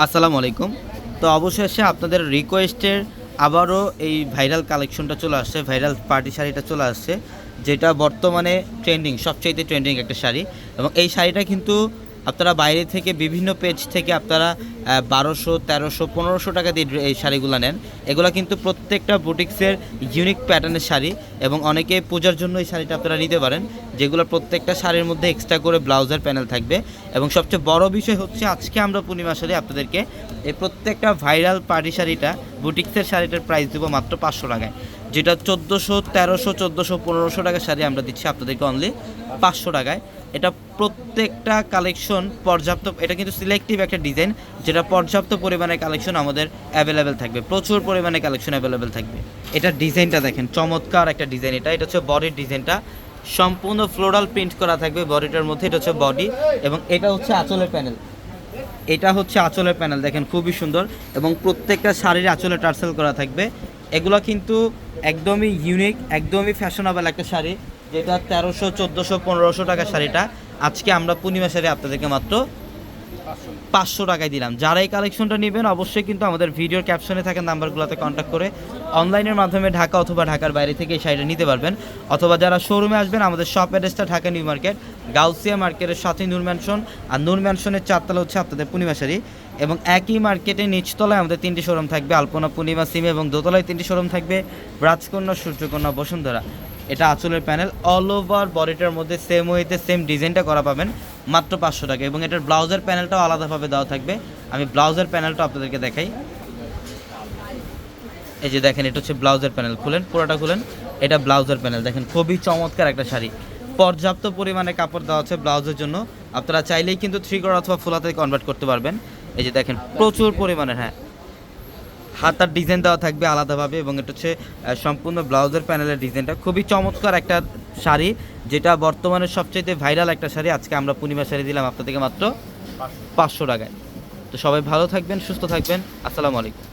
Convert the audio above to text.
আসসালামু আলাইকুম। তো অবশেষে আপনাদের রিকোয়েস্টের আবারও এই ভাইরাল কালেকশনটা চলে আসছে ভাইরাল পার্টি শাড়িটা চলে আসছে, যেটা বর্তমানে ট্রেন্ডিং সবচাইতে ট্রেন্ডিং একটা শাড়ি। এবং এই শাড়িটা কিন্তু আপনারা বাইরে থেকে বিভিন্ন পেজ থেকে আপনারা বারোশো, তেরোশো, পনেরোশো টাকা দিয়ে এই শাড়িগুলো নেন। এগুলো কিন্তু প্রত্যেকটা বুটিক্সের ইউনিক প্যাটার্নের শাড়ি এবং অনেকে পূজার জন্য এই শাড়িটা আপনারা নিতে পারেন, যেগুলো প্রত্যেকটা শাড়ির মধ্যে এক্সট্রা করে ব্লাউজের প্যানেল থাকবে। এবং সবচেয়ে বড় বিষয় হচ্ছে, আজকে আমরা পূর্ণিমা শাড়ি আপনাদেরকে এই প্রত্যেকটা ভাইরাল পার্টি শাড়িটা বুটিক্সের শাড়িটার প্রাইস দেবো মাত্র পাঁচশো টাকায়। যেটা চোদ্দোশো, তেরোশো, চোদ্দোশো, পনেরোশো টাকার শাড়ি আমরা দিচ্ছি আপনাদেরকে অনলি পাঁচশো টাকায়। এটা প্রত্যেকটা কালেকশন পর্যাপ্ত, এটা কিন্তু সিলেক্টিভ একটা ডিজাইন যেটা পর্যাপ্ত পরিমাণে কালেকশন আমাদের অ্যাভেলেবেল থাকবে। প্রচুর পরিমাণে কালেকশন অ্যাভেলেবেল থাকবে। এটা ডিজাইনটা দেখেন, চমৎকার একটা ডিজাইন এটা। এটা হচ্ছে বডির ডিজাইনটা সম্পূর্ণ ফ্লোরাল প্রিন্ট করা থাকবে বডিটার মধ্যে, এটা হচ্ছে বডি এবং এটা হচ্ছে আঁচলের প্যানেল এটা হচ্ছে আঁচলের প্যানেল, দেখেন খুবই সুন্দর এবং প্রত্যেকটা শাড়ির আঁচলে টার্সেল করা থাকবে। এগুলো কিন্তু একদমই ইউনিক একদমই ফ্যাশনেবল একটা শাড়ি, যেটা তেরোশো, চোদ্দোশো, পনেরোশো টাকার শাড়িটা। আজকে আমরা পূর্ণিমা শাড়ি আপনাদেরকে মাত্র পাঁচশো টাকায় দিলাম। যারা এই কালেকশনটা নেবেন, অবশ্যই কিন্তু আমাদের ভিডিওর ক্যাপশনে থাকা নাম্বারগুলোতে কন্ট্যাক্ট করে অনলাইনের মাধ্যমে ঢাকা অথবা ঢাকার বাইরে থেকে এই শাড়িটা নিতে পারবেন। অথবা যারা শোরুমে আসবেন, আমাদের শপ অ্যাড্রেসটা ঢাকা নিউ মার্কেট, গাউসিয়া মার্কেটের সাথে নূর ম্যানশন আর নূর ম্যানশনের চারতলা হচ্ছে আপনাদের পূর্ণিমা শাড়ি। এবং একই মার্কেটে নিচতলায় আমাদের তিনটি শোরুম থাকবে। আলপনা, পূর্ণিমা, সিম এবং দোতলায় তিনটি শোরুম থাকবে। রাজকন্যা, সূর্যকন্যা, বসুন্ধরা। এটা আঁচলের প্যানেল অল ওভার বডিটার মধ্যে সেম ওয়েতে সেম ডিজাইনটা করা পাবেন। মাত্র পাঁচশো টাকা। এবং এটার ব্লাউজের প্যানেলটাও আলাদাভাবে দেওয়া থাকবে। আমি ব্লাউজের প্যানেলটা আপনাদেরকে দেখাই। এই যে দেখেন, এটা হচ্ছে ব্লাউজের প্যানেল। খুলেন, পুরোটা খুলেন। এটা ব্লাউজের প্যানেল। দেখেন, খুবই চমৎকার একটা শাড়ি। পর্যাপ্ত পরিমাণে কাপড় দেওয়া আছে ব্লাউজের জন্য। আপনারা চাইলেই কিন্তু থ্রি কর অথবা ফুলাতে কনভার্ট করতে পারবেন। এই যে দেখেন, প্রচুর পরিমাণে হ্যাঁ। হাতার ডিজাইন দেওয়া থাকবে আলাদাভাবে এবং এটা হচ্ছে সম্পূর্ণ ব্লাউজের প্যানেলের ডিজাইনটা। খুবই চমৎকার একটা শাড়ি যেটা বর্তমানে সবচেয়ে ভাইরাল একটা শাড়ি। আজকে আমরা পূর্ণিমা শাড়ি দিলাম আপনাদেরকে মাত্র পাঁচশো টাকায়। তো সবাই ভালো থাকবেন সুস্থ থাকবেন। আসসালামু আলাইকুম।